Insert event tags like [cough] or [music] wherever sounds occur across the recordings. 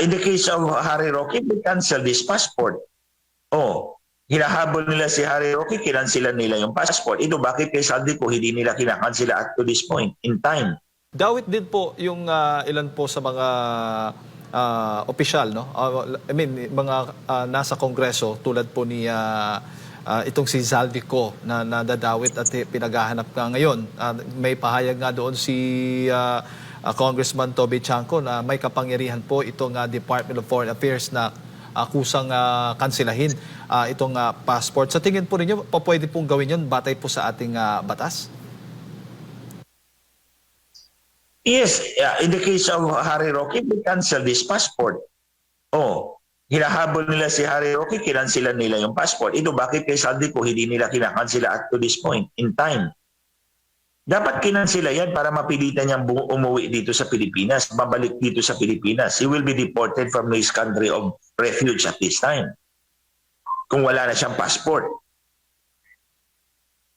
in the case of Harry Roque, they cancel this passport. Oh, hinahabol nila si Harry Roque, kinansilan nila yung passport. Ito, bakit kay Saldico hindi nila kinakansila at to this point in time? Dawit din po yung ah, ilan po sa mga ah, opisyal, no? Ah, I mean, mga ah, nasa kongreso tulad po ni ah, ah, itong si Zaldico na nadadawit at pinaghahanap ka ngayon. Ah, may pahayag nga doon si ah, ah, Congressman Toby Chanco na may kapangyarihan po itong ah, Department of Foreign Affairs na ah, kusang ah, kansilahin ah, itong ah, passport. Sa tingin po ninyo, pa pwede pong gawin yun batay po sa ating ah, batas? Yes, yeah, in the case of Harry Roque, they cancel this passport. Oh, hinahabol nila si Harry Roque, kinansilan nila yung passport. Ito, bakit kay Saldico hindi nila kinakansila at to this point in time? Dapat kinansila yan para mapilitan niyang umuwi dito sa Pilipinas, babalik dito sa Pilipinas. He will be deported from his country of refuge at this time. Kung wala na siyang passport.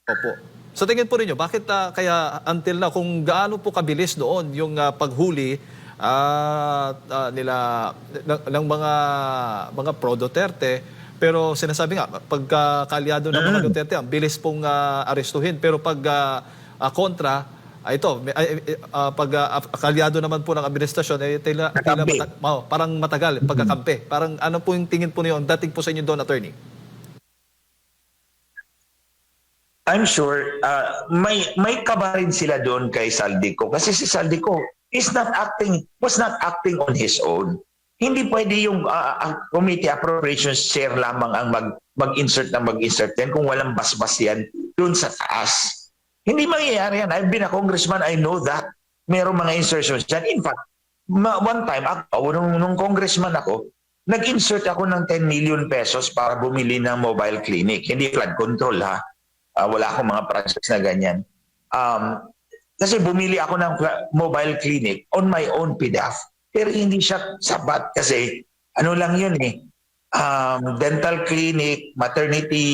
Opo. Sa tingin po ninyo, bakit ah, kaya until na kung gaano po kabilis doon yung ah, paghuli ah, ah, nila ng, ng mga mga pro Duterte pero sinasabi nga pagka kalyado ng mga Duterte ang bilis pong ah, arestuhin pero pag ah, ah, kontra ah, ito ah, pag ah, kalyado naman po ng administrasyon eh tila, tila mata- oh, parang matagal pagkakampi parang ano po yung tingin po niyo dating po sa inyo doon attorney I'm sure uh, may may kaba rin sila doon kay Saldico kasi si Saldico is not acting was not acting on his own. Hindi pwede yung uh, ang committee appropriations chair lamang ang mag mag-insert na mag-insert yan kung walang basbas yan doon sa taas. Hindi mangyayari yan. I've been a congressman, I know that. Merong mga insertions dyan. In fact, one time, ako, nung, nung congressman ako, nag-insert ako ng 10 million pesos para bumili ng mobile clinic. Hindi flood control ha. Ah, wala akong mga projects na ganyan. Um, kasi bumili ako ng mobile clinic on my own PDAF. Pero hindi siya sapat kasi ano lang yun eh. Um, dental clinic, maternity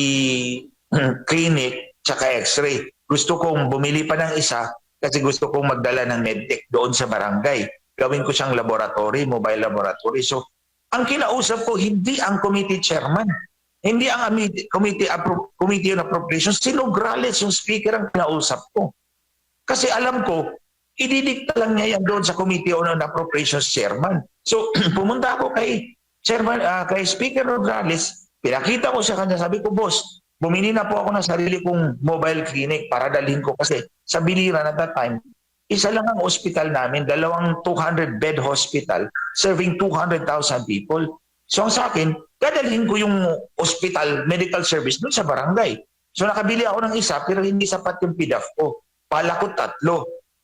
[clears throat] clinic, tsaka x-ray. Gusto kong bumili pa ng isa kasi gusto kong magdala ng medtech doon sa barangay. Gawin ko siyang laboratory, mobile laboratory. So, ang kinausap ko, hindi ang committee chairman. Hindi ang committee, appro- committee on appropriations. Si Nograles, yung speaker ang kinausap ko. Kasi alam ko, ididikta lang niya yan doon sa committee on appropriations chairman. So, [clears throat] pumunta ako kay chairman, ah, kay speaker Nograles, pinakita ko sa kanya, sabi ko, boss, bumili na po ako ng sarili kong mobile clinic para dalhin ko kasi sa biliran at that time, isa lang ang hospital namin, dalawang 200-bed hospital serving 200,000 people. So sa akin, dadalhin ko yung hospital medical service doon sa barangay. So nakabili ako ng isa pero hindi sapat yung PDAF ko. Pala ko tatlo.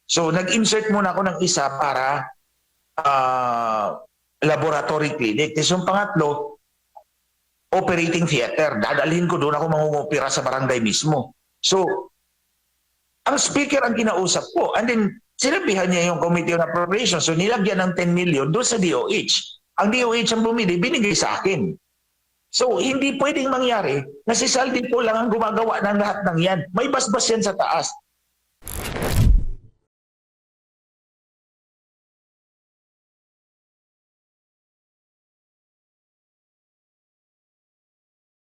So nag-insert muna ako ng isa para ah, laboratory clinic. Tapos yung pangatlo, operating theater. Dadalhin ko doon ako mangungupira sa barangay mismo. So, ang speaker ang kinausap ko. And then, sinabihan niya yung Committee on Appropriations. So, nilagyan ng 10 million doon sa DOH. Ang DOH ang bumili, binigay sa akin. So, hindi pwedeng mangyari na si Saldi po lang ang gumagawa ng lahat ng yan. May basbas yan sa taas.